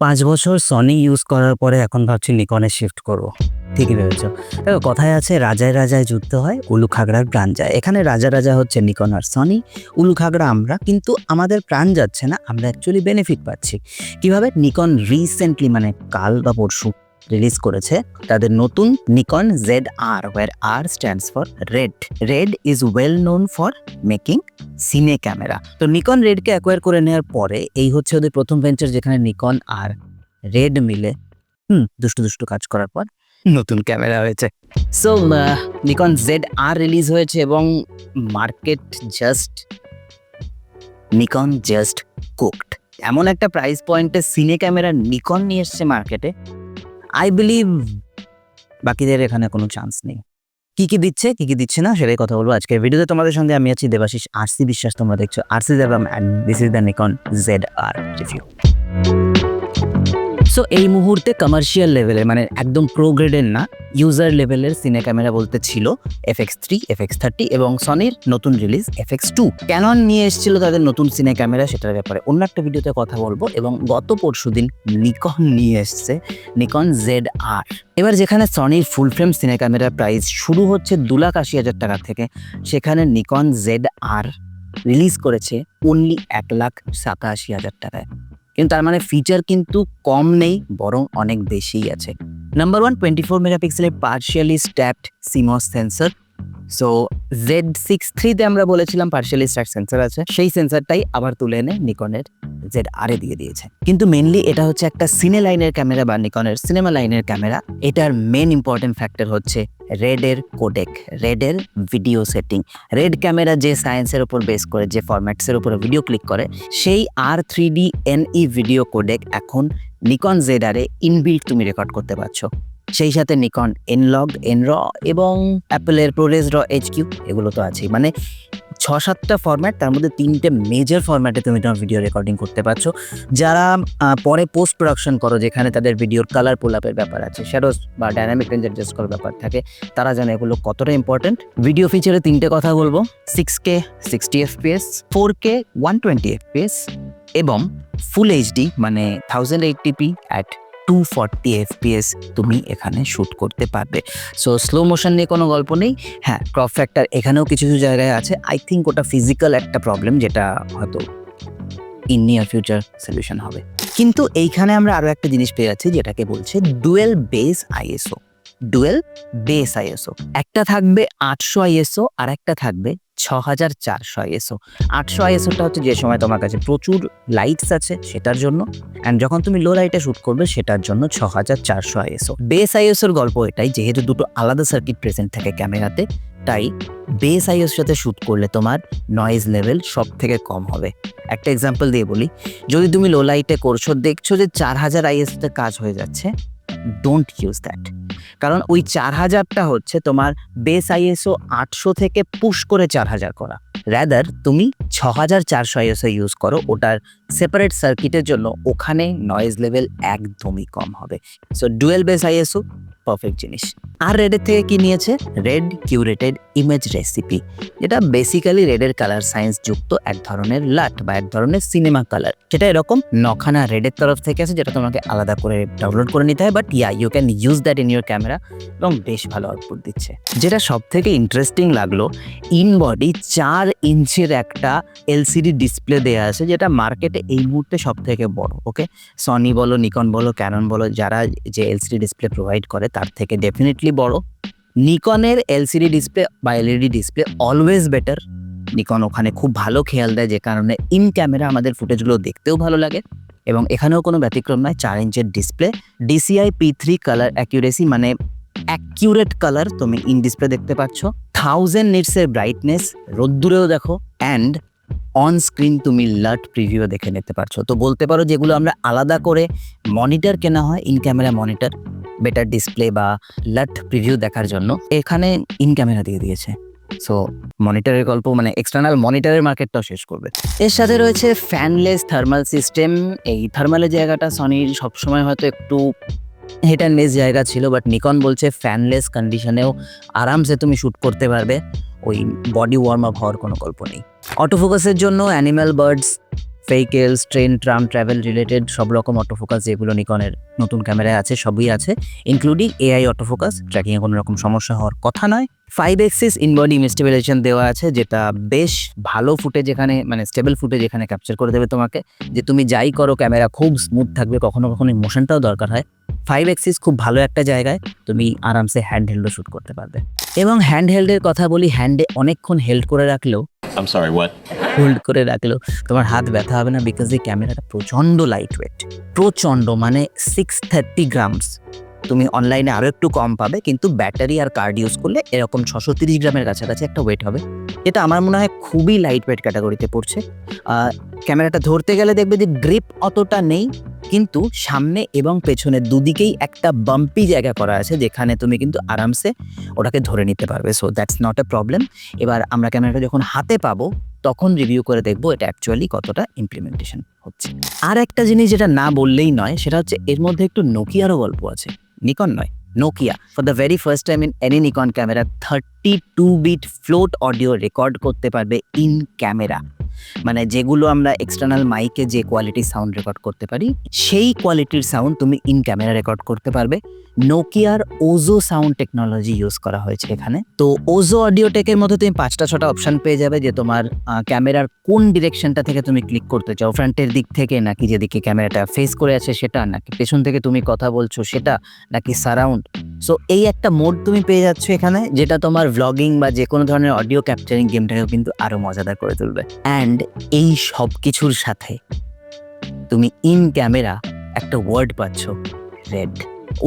পাঁচ বছর Sony use করার পরে এখন ভাবছি নিকনে শিফট করব। ঠিকই ভেবেছো। দেখো, কথায় আছে, রাজায় রাজায় যুদ্ধ হয়, উলু খাগড়ার প্রাণ যায়। এখানে রাজা রাজা হচ্ছে নিকন আর সনি উলু খাগড়া আমরা, কিন্তু আমাদের প্রাণ যাচ্ছে না, আমরা অ্যাকচুয়ালি বেনিফিট পাচ্ছি। কীভাবে? নিকন রিসেন্টলি মানে কাল বা পরশু রিলিজ করেছে, তাদের নতুন Nikon Z R or R stands for RED RED is well known for making cine camera তো নিকন রেডকে অ্যাকোয়ার করে নেওয়ার পরে, এই হচ্ছে ওদের প্রথম ভেঞ্চার যেখানে নিকন আর রেড মিলে, হুম, দুষ্টু দুষ্টু কাজ করার পর নতুন ক্যামেরা হয়েছে। So Nikon Z R release হয়েছে এবং market just Nikon just cooked এমন একটা প্রাইস পয়েন্টে সিনে ক্যামেরা নিকন নিয়ে এসছে মার্কেটে আই বিলিভ বাকিদের এখানে কোনো চান্স নেই। কি কি দিচ্ছে, কি কি দিচ্ছে না, সেটাই কথা বলব আজকের ভিডিওতে তোমাদের সঙ্গে আমি আছি দেবাশিস আরসি বিশ্বাস, তোমরা দেখছ RC Debam and this is the Nikon Z R review so এই মুহূর্তে কমার্শিয়াল লেভেলের মানে একদম প্রো গ্রেডের না ইউজার লেভেলের সিনে ক্যামেরা বলতে ছিল F X three F X thirty এবং সনির নতুন release F X two Canon নিয়ে এসেছিল তাদের নতুন সিনে ক্যামেরা সেটার ব্যাপারে অন্য একটা ভিডিওতে কথা বলব এবং গত পরশু দিন নিকন নিয়ে এসছে নিকন জেড আর এবার যেখানে সনির ফুল ফ্রেম সিনে ক্যামেরার প্রাইস শুরু হচ্ছে দু লাখ আশি হাজার টাকা থেকে, সেখানে নিকন জেড আর রিলিজ করেছে অনলি এক লাখ সাতাশি হাজার টাকায়। কিন্তু তার মানে ফিচার কিন্তু কম নেই, বরং অনেক বেশিই আছে। নাম্বার ওয়ান টোয়েন্টি ফোর মেগাপিক্সেলের partially stacked CMOS sensor so Z six থ্রিতে আমরা বলেছিলাম পার্শিয়ালি স্ট্যাপ সেন্সর আছে। সেই সেন্সারটাই আবার তুলে এনে নিকনের জেড আরে দিয়ে দিয়েছে। কিন্তু মেনলি এটা হচ্ছে একটা সিনে লাইনের ক্যামেরা বা নিকনের সিনেমা লাইনের ক্যামেরা এটার মেন ইম্পর্টেন্ট ফ্যাক্টর হচ্ছে রেডের কোডেক রেডের ভিডিও সেটিং রেড ক্যামেরা যে সায়েন্সের উপর বেস করে, যে ফরম্যাটসের উপর ভিডিও ক্লিক করে, সেই R three D N E video codec এখন নিকন জেডারে ইনবিল্ট তুমি রেকর্ড করতে পারছ। সেই সাথে নিকন এনলগ এনর এবং অ্যাপেলের প্রোরেজ র এইচ কিউ এগুলো তো আছেই। মানে ছ সাতটা ফরম্যাট তার মধ্যে তিনটে মেজর ফরম্যাটে তুমি তোমার ভিডিও রেকর্ডিং করতে পারছ। যারা পরে পোস্ট প্রোডাকশন করো, যেখানে তাদের ভিডিওর কালার পোলাপের ব্যাপার আছে শ্যাডোস বা ডাইনামিক রেঞ্জ অ্যাডজাস্ট করার ব্যাপার থাকে, তারা জানে এগুলো কতটা ইম্পর্টেন্ট ভিডিও ফিচারে তিনটে কথা বলব six K sixty FPS four K one twenty FPS এবং ফুল এইচডি মানে thousand eighty p at two forty FPS তুমি এখানে শ্যুট করতে পারবে। সো স্লো মোশন নিয়ে কোনো গল্প নেই। হ্যাঁ ক্রপ ফ্যাক্টর এখানেও কিছু কিছু জায়গায় আছে। আই থিঙ্ক ওটা ফিজিক্যাল একটা প্রবলেম যেটা হয়তো ইন নিয়ার ফিউচার সলিউশন হবে। কিন্তু এইখানে আমরা আরও একটা জিনিস পেয়ে যাচ্ছি যেটাকে বলছে dual base ISO dual base ISO একটা থাকবে আটশো আইএসও আর একটা থাকবে ছ হাজার চারশো আইএসও। আটশো আইএসওটা হচ্ছে যে সময় তোমার কাছে প্রচুর লাইটস আছে সেটার জন্য। অ্যান্ড যখন তুমি লো লাইটে শ্যুট করবে সেটার জন্য ছ হাজার চারশো আইএসও। বেস আইএসওর গল্প এটাই, যেহেতু দুটো আলাদা সার্কিট প্রেজেন্ট থাকে ক্যামেরাতে তাই বেস আইএস সাথে শ্যুট করলে তোমার নয়েজ লেভেল সব থেকে কম হবে। একটা এক্সাম্পল দিয়ে বলি, যদি তুমি লো লাইটে করছ, দেখছ যে চার হাজার আইএসতে কাজ হয়ে যাচ্ছে ডোন্ট ইউজ দ্যাট কারণ ওই চার হাজারটা হচ্ছে তোমার বেস আইএসও আটশো থেকে পুশ করে চার হাজার করা। র্যাদার তুমি ছ হাজার চারশো আইএসও ইউজ করো, ওটার সেপারেট সার্কিটের জন্য ওখানে নয়েজ লেভেল একদমই কম হবে। So dual base ISO perfect জিনিস। আর রেডের থেকে কি নিয়েছে? রেড কিউরেটেড ইমেজ রেসিপি যেটা বেসিক্যালি রেডের কালার সায়েন্স যুক্ত এক ধরনের লাট বা এক ধরনের সিনেমা কালার সেটা এরকম নখানা রেডের তরফ থেকে আছে, যেটা তোমাকে আলাদা করে ডাউনলোড করে নিতে হয় but yeah you can use that in your camera এবং বেশ ভালো আউটপুট দিচ্ছে। যেটা সব থেকে ইন্টারেস্টিং লাগল ইন বডি চার ইঞ্চের একটা এলসিডি ডিসপ্লে দেওয়া আছে, যেটা মার্কেটে এই মুহূর্তে সব থেকে বড় ওকে সনি বলো নিকন বলো ক্যানন বলো, যারা যে এলসিডি ডিসপ্লে প্রোভাইড করে তার থেকে ডেফিনেটলি বড়। নিকনের এলসিডি ডিসপ্লে বা LED display always better Nikon ওখানে খুব ভালো খেয়াল দেয়, যে কারণে ইন ক্যামেরা আমাদের ফুটেজগুলো দেখতেও ভালো লাগে। এবং এখানেও কোনো ব্যতিক্রম নয়, চার ইঞ্চের display DCI P three colour accuracy মানে অ্যাকিউরেট কালার তুমি ইন ডিসপ্লে দেখতে পাচ্ছ। থাউজেন্ড নিটসের ব্রাইটনেস রোদ্দুরেও দেখো। অ্যান্ড অন স্ক্রিন তুমি লার্ট প্রিভিউ দেখে নিতে পারছ। তো বলতে পারো যেগুলো আমরা আলাদা করে মনিটর কেনা হয় in camera monitor better display বা লাট প্রিভিউ দেখার জন্য এখানে ইন ক্যামেরা দিয়ে দিয়েছে। সো মনিটরের গল্প মানে এক্সটার্নাল মনিটরের মার্কেটটাও শেষ করবে। এর সাথে রয়েছে ফ্যানলেস থার্মাল সিস্টেম এই থার্মালের জায়গাটা সনির সবসময় হয়তো একটু হেড অ্যান্ড জায়গা ছিল বাট নিকন বলছে ফ্যানলেস কন্ডিশনেও আরামসে তুমি শ্যুট করতে পারবে। ওই বডি ওয়ার্ম আপ হওয়ার কোনো গল্প নেই। অটোফোকাসের জন্য animal birds vehicles train tram travel related সব রকম অটোফোকাস যেগুলো নিকনের নতুন ক্যামেরায় আছে, সবই আছে ইনক্লুডিং এআই অটোফোকাস ট্র্যাকিংয়ে কোনো রকম সমস্যা হওয়ার কথা নয়। ফাইভ এক্সিস ইনবডি স্টেবিলাইজেশন দেওয়া আছে, যেটা বেশ ভালো ফুটেজ এখানে মানে স্টেবল ফুটেজ এখানে ক্যাপচার করে দেবে তোমাকে, যে তুমি যাই করো ক্যামেরা খুব স্মুথ থাকবে, কখনো কখনো ইমোশনটাও দরকার হয়। ফাইভ এক্সিস খুব ভালো একটা জায়গায়, তুমি আরামসে হ্যান্ড হেল্ডও শ্যুট করতে পারবে। এবং হ্যান্ড হেল্ডের কথা বলি হ্যান্ডে অনেকক্ষণ হেল্ড করে রাখলেও I'm sorry, what? হোল্ড করে রাখল। তোমার হাত ব্যথা হবে না বিকজ এই ক্যামেরাটা প্রচণ্ড লাইট ওয়েট প্রচণ্ড মানে সিক্স থার্টি গ্রামস তুমি অনলাইনে আরও একটু কম পাবে, কিন্তু ব্যাটারি আর কার্ড ইউজ করলে এরকম ছশো তিরিশ গ্রামের কাছাকাছি একটা ওয়েট হবে এটা আমার মনে হয় খুবই লাইট ওয়েট ক্যাটাগরিতে পড়ছে। ক্যামেরাটা ধরতে গেলে দেখবে যে গ্রিপ অতটা নেই, কিন্তু সামনে এবং পেছনে দুদিকেই একটা বাম্পি জায়গা করা আছে, যেখানে তুমি কিন্তু আরামসে ওটাকে ধরে নিতে পারবে। So that's not a problem এবার আমরা ক্যামেরাটা যখন হাতে পাবো, তখন রিভিউ করে দেখব এটা অ্যাকচুয়ালি কতটা ইমপ্লিমেন্টেশন হচ্ছে। আর একটা জিনিস যেটা না বললেই নয়, সেটা হচ্ছে এর মধ্যে একটু নোকিয়ারও গল্প আছে। নিকন নয় Nokia for the very first time in any Nikon camera thirty two bit float audio record করতে পারবে ইন ক্যামেরা মানে যেগুলো আমরা এক্সটার্নাল মাইকে যে কোয়ালিটির সাউন্ড রেকর্ড করতে পারি, সেই কোয়ালিটির সাউন্ড তুমি ইন ক্যামেরা রেকর্ড করতে পারবে। নোকিয়ার ওজো সাউন্ড টেকনোলজি ইউজ করা হয়েছে এখানে। তো ওজো অডিও টেকের মধ্যে তুমি পাঁচটা, ছটা অপশন পেয়ে যাবে যে তোমার ক্যামেরার কোন ডিরেকশনটা থেকে তুমি ক্লিক করতে চাও। ফ্রন্টের দিক থেকে নাকি যেদিকে ক্যামেরাটা ফেস করে আছে সেটা, নাকি পেছন থেকে তুমি কথা বলছো সেটা, নাকি সারাউন্ড সো এই একটা মোড তুমি পেয়ে যাচ্ছ এখানে, যেটা তোমার ভ্লগিং বা যে কোনো ধরনের অডিও ক্যাপচারিং গেমটাকেও কিন্তু আরও মজাদার করে তুলবে। অ্যান্ড এই সব কিছুর সাথে তুমি ইন ক্যামেরা একটা ওয়ার্ড পাচ্ছ রেড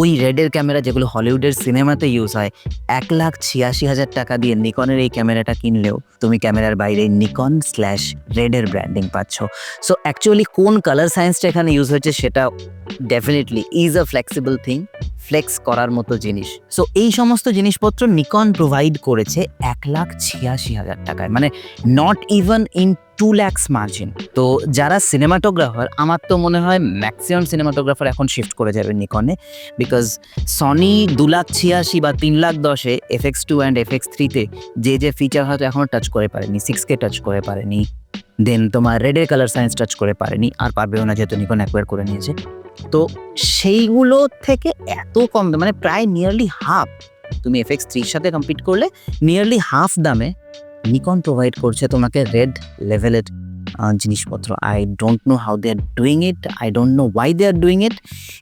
ওই রেডের ক্যামেরা যেগুলো হলিউডের সিনেমাতে ইউজ হয়, এক লাখ ছিয়াশি হাজার টাকা দিয়ে নিকনের এই ক্যামেরাটা কিনলেও তুমি ক্যামেরার বাইরে নিকন স্ল্যাশ রেডের ব্র্যান্ডিং পাচ্ছ। সো অ্যাকচুয়ালি কোন কালার সায়েন্সটা এখানে ইউজ হয়েছে সেটা definitely is a flexible thing flex করার মতো জিনিস। সো এই সমস্ত জিনিসপত্র নিকন প্রোভাইড করেছে এক লাখ ছিয়াশি হাজার টাকায়। মানে not even in two lakhs margin তো, যারা সিনেমাটোগ্রাফার আমার তো মনে হয় ম্যাক্সিমাম সিনেমাটোগ্রাফার এখন শিফট করে যাবে নিকনে বিকজ সনি দু লাখ ছিয়াশি বা তিন লাখ দশে F X two and F X থ্রিতে যে যে ফিচার হয়তো এখনও টাচ করে পারেনি সিক্স কে টাচ করে পারেনি দেন তোমার রেডের কালার সায়েন্স টাচ করে পারেনি, আর পারবেও না যেহেতু নিকন অ্যাকোয়ার করে নিয়েছে। তো সেইগুলো থেকে এত কম মানে প্রায় নিয়ারলি হাফ তুমি এফ এক্স থ্রির সাথে কম্পিট করলে নিয়ারলি হাফ দামে নিকন প্রোভাইড করছে তোমাকে রেড লেভেলের জিনিসপত্র। I don't know how they are doing it I don't know why they are doing it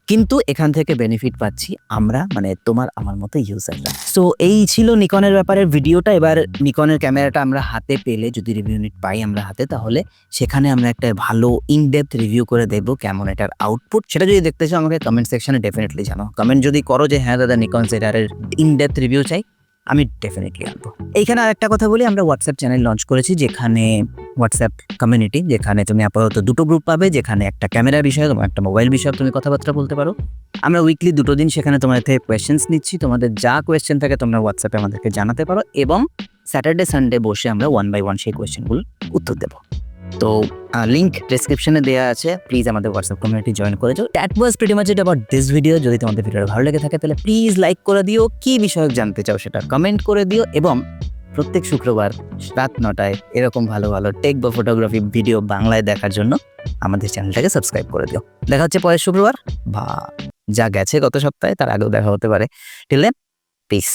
কিন্তু এখান থেকে বেনিফিট পাচ্ছি আমরা মানে তোমার, আমার মতো ইউজাররা সো এই ছিল নিকনের ব্যাপারে ভিডিওটা। এবার নিকনের ক্যামেরাটা আমরা হাতে পেলে, যদি রিভিউ ইউনিট পাই আমরা হাতে, তাহলে সেখানে আমরা একটা ভালো ইন ডেপথ রিভিউ করে দেখব কেমন এটার আউটপুট সেটা যদি দেখতে চাও আমাকে কমেন্ট সেকশনে ডেফিনেটলি জানাও। কমেন্ট যদি করো যে হ্যাঁ দাদা নিকন সেটারের ইন ডেপথ রিভিউ চাই, আমি ডেফিনেটলি আনব। এইখানে আরেকটা কথা বলি, আমরা হোয়াটসঅ্যাপ চ্যানেল লঞ্চ করেছি, যেখানে হোয়াটসঅ্যাপ কমিউনিটি যেখানে তুমি আপাতত দুটো গ্রুপ পাবে, যেখানে একটা ক্যামেরা বিষয়ে এবং একটা মোবাইল বিষয়ে তুমি কথাবার্তা বলতে পারো। আমরা উইকলি দুটো দিন সেখানে তোমাদের থেকে কোয়েশ্চেন্স নিচ্ছি, তোমাদের যা কোয়েশ্চেন থাকে তোমরা হোয়াটসঅ্যাপে আমাদেরকে জানাতে পারো এবং স্যাটারডে সানডে বসে আমরা ওয়ান বাই ওয়ান সেই কোয়েশ্চেনগুলো উত্তর দেবো। তো লিঙ্ক ডেসক্রিপশনে দেওয়া আছে প্লিজ আমাদের হোয়াটসঅ্যাপ কমিউনিটি জয়েন করে যাও। That was pretty much it about this video যদি তোমাদের ভিডিওটা ভালো লেগে থাকে, তাহলে প্লিজ লাইক করে দিও। কি বিষয়ক জানতে চাও সেটা কমেন্ট করে দিও এবং প্রত্যেক শুক্রবার রাত নটায় এরকম ভালো ভালো টেক বা ফটোগ্রাফি ভিডিও বাংলায় দেখার জন্য আমাদের চ্যানেলটাকে সাবস্ক্রাইব করে দিও। দেখা হচ্ছে পরের শুক্রবার। বা যা গেছে গত সপ্তাহে, তার আগেও দেখা হতে পারে। Till then piece